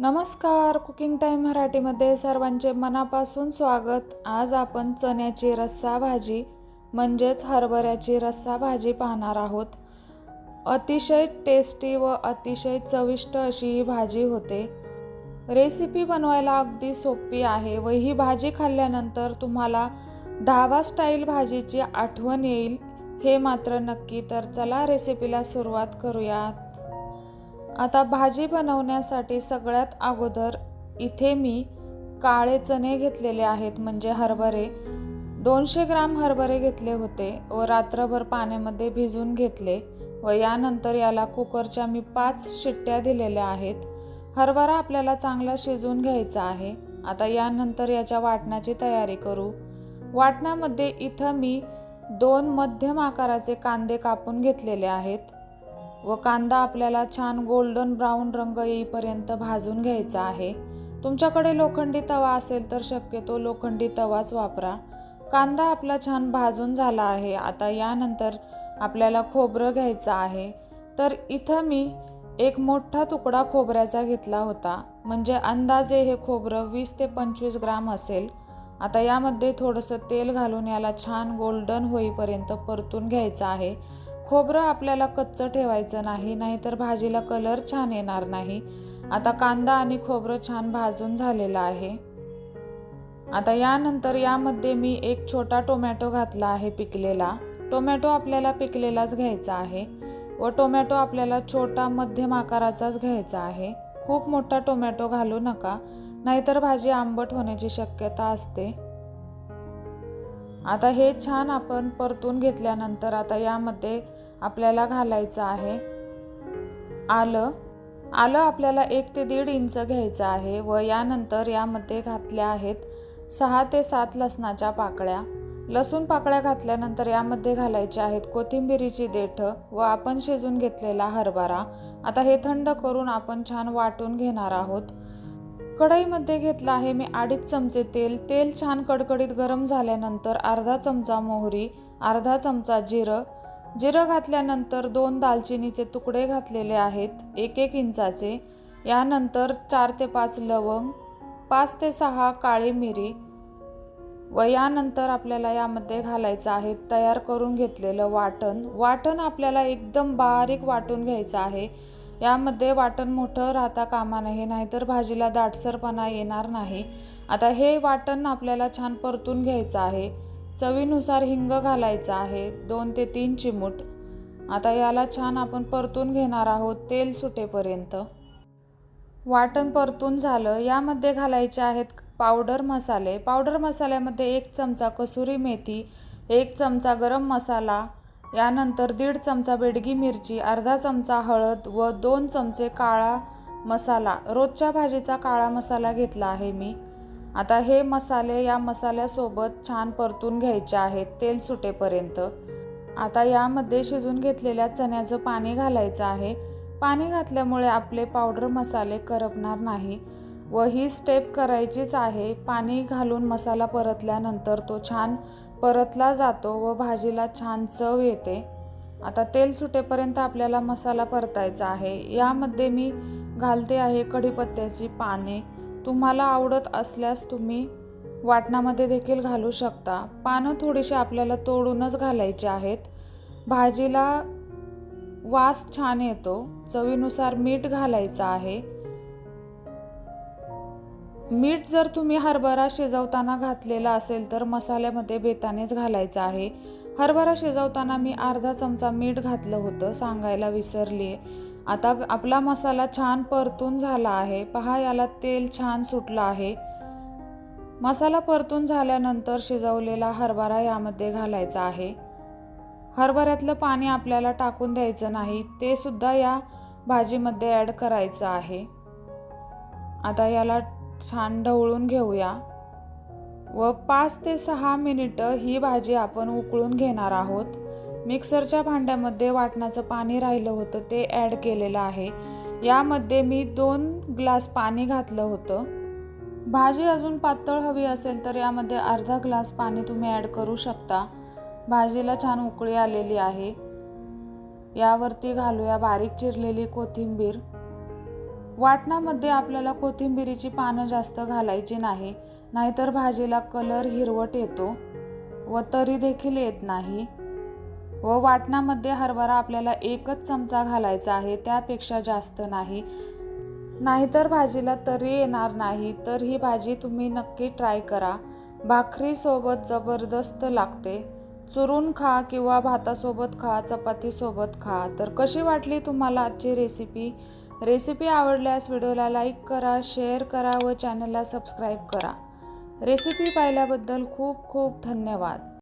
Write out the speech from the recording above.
नमस्कार cooking time मराठीमध्ये सर्वांचे मनापासून स्वागत. आज आपण चण्याची रस्सा भाजी म्हणजेच हरभऱ्याची रस्सा भाजी पाहणार आहोत. अतिशय टेस्टी व अतिशय चविष्ट अशी ही भाजी होते. रेसिपी बनवायला अगदी सोपी आहे व ही भाजी खाल्ल्यानंतर तुम्हाला ढाबा स्टाईल भाजीची आठवण येईल. हे मात्र नक्की तर चला रेसिपीला सुरुवात करूयात. आता भाजी बनवण्यासाठी सगळ्यात अगोदर इथे मी काळे चणे घेतलेले आहेत म्हणजे हरभरे. दोनशे ग्राम हरभरे घेतले होते व रात्रभर पाण्यामध्ये भिजून घेतले व यानंतर याला कुकरच्या मी पाच शिट्ट्या दिलेल्या आहेत. हरभरा आपल्याला चांगला शिजवून घ्यायचा आहे. आता यानंतर याच्या वाटणाची तयारी करू. वाटणामध्ये इथं मी दोन मध्यम आकाराचे कांदे कापून घेतलेले आहेत. व कांदा आपल्याला छान गोल्डन ब्राऊन रंग येईपर्यंत भाजून घ्यायचा आहे. तुमच्याकडे लोखंडी तवा असेल तर शक्यतो लोखंडी तवाच वापरा. कांदा आपला छान भाजून झाला आहे. आता यानंतर आपल्याला खोबरं घ्यायचं आहे. तर इथं मी एक मोठा तुकडा खोबऱ्याचा घेतला होता. म्हणजे अंदाजे हे खोबरं वीस ते पंचवीस ग्राम असेल. आता यामध्ये थोडंसं तेल घालून याला छान गोल्डन होईपर्यंत परतून घ्यायचं आहे. खोबरं आपल्याला कच्चं ठेवायचं नाही नाहीतर भाजीला कलर छान येणार नाही. आता कांदा आणि खोबरं छान भाजून झालेलं आहे. आता यानंतर यामध्ये मी एक छोटा टोमॅटो घातला आहे पिकलेला. टोमॅटो आपल्याला पिकलेलाच घ्यायचा आहे व टोमॅटो आपल्याला छोटा मध्यम आकाराचाच घ्यायचा आहे. खूप मोठा टोमॅटो घालू नका नाहीतर भाजी आंबट होण्याची शक्यता असते. आता हे छान आपण परतून घेतल्यानंतर आता यामध्ये आपल्याला घालायचं आहे. आलं. आलं आपल्याला एक ते दीड इंच घ्यायचं आहे व यानंतर यामध्ये घातल्या आहेत सहा ते सात लसणाच्या पाकळ्या. लसूण पाकळ्या घातल्यानंतर यामध्ये घालायचे आहेत कोथिंबिरीची देठं व आपण शिजून घेतलेला हरभरा. आता हे थंड करून आपण छान वाटून घेणार आहोत. कढईमध्ये घेतलं आहे मी अडीच चमचे तेल. तेल छान कडकडीत गरम झाल्यानंतर अर्धा चमचा मोहरी अर्धा चमचा जिरं जिरं घातल्यानंतर दोन दालचिनीचे तुकडे घातलेले आहेत एक एक इंचाचे. यानंतर चार ते पाच लवंग पाच ते सहा काळी मिरी व यानंतर आपल्याला यामध्ये घालायचं आहे तयार करून घेतलेलं वाटण. वाटण आपल्याला एकदम बारीक वाटून घ्यायचं आहे. यामध्ये वाटण मोठं राहता कामा नये नाहीतर भाजीला दाटसरपणा येणार नाही. आता हे वाटण आपल्याला छान परतून घ्यायचं आहे. चवीनुसार हिंग घालायचं आहे दोन ते तीन चिमूट. आता याला छान आपण परतून घेणार आहोत तेल सुटेपर्यंत. वाटण परतून झालं. यामध्ये घालायचे आहेत पावडर मसाले. पावडर मसाल्यामध्ये एक चमचा कसुरी मेथी एक चमचा गरम मसाला यानंतर दीड चमचा बेडगी मिरची अर्धा चमचा हळद व दोन चमचे काळा मसाला. रोजच्या भाजीचा काळा मसाला घेतला आहे मी. आता हे मसाले या मसाल्यासोबत छान परतून घ्यायचे आहेत तेल सुटेपर्यंत. आता यामध्ये शिजून घेतलेल्या चण्याचं पाणी घालायचं आहे. पाणी घातल्यामुळे आपले पावडर मसाले करपणार नाही व ही स्टेप करायचीच आहे. पाणी घालून मसाला परतल्यानंतर तो छान परतला जातो व भाजीला छान चव येते. आता तेल सुटेपर्यंत आपल्याला मसाला परतायचा आहे. यामध्ये मी घालते आहे कढीपत्त्याची पाने. तुम्हाला आवडत असल्यास तुम्ही वाटणामध्ये देखील घालू शकता. पानं थोडीशी आपल्याला तोडूनच घालायची आहेत. भाजीला वास छान येतो. चवीनुसार मीठ घालायचं आहे. मीठ जर तुम्ही हरभरा शिजवताना घातलेला असेल तर मसाल्यामध्ये बेतानेच घालायचं आहे. हरभरा शिजवताना मी अर्धा चमचा मीठ घातलं होतं सांगायला विसरली आता आपला मसाला छान परतून झाला आहे. पहा याला तेल छान सुटलं आहे. मसाला परतून झाल्यानंतर शिजवलेला हरभरा यामध्ये घालायचा आहे. हरभऱ्यातलं पाणी आपल्याला टाकून द्यायचं नाही ते सुद्धा या भाजीमध्ये ॲड करायचं आहे. आता याला छान ढवळून घेऊया. व पाच ते सहा मिनिटं ही भाजी आपण उकळून घेणार आहोत. मिक्सरच्या भांड्यामध्ये वाटणाचं पाणी राहिलं होतं ते ॲड केलेलं आहे. यामध्ये मी दोन ग्लास पाणी घातलं होतं. भाजी अजून पातळ हवी असेल तर यामध्ये अर्धा ग्लास पाणी तुम्ही ॲड करू शकता. भाजीला छान उकळी आलेली आहे. यावरती घालूया बारीक चिरलेली कोथिंबीर. वाटणामध्ये आपल्याला कोथिंबिरीची पानं जास्त घालायची नाही नाहीतर भाजीला कलर हिरवट येतो व तरी देखील येत नाही. व वाटणामध्ये हरभरा आपल्याला एकच चमचा घालायचा आहे त्यापेक्षा जास्त नाही. नाहीतर भाजीला तरी येणार नाही तर ही भाजी तुम्ही नक्की ट्राय करा. भाकरीसोबत जबरदस्त लागते. चुरून खा किंवा भातासोबत खा चपातीसोबत खा. तर कशी वाटली तुम्हाला आजची रेसिपी? रेसिपी आवडल्यास व्हिडिओला लाईक करा शेअर करा व चॅनलला सबस्क्राईब करा. रेसिपी पाहिल्याबद्दल खूप खूप धन्यवाद.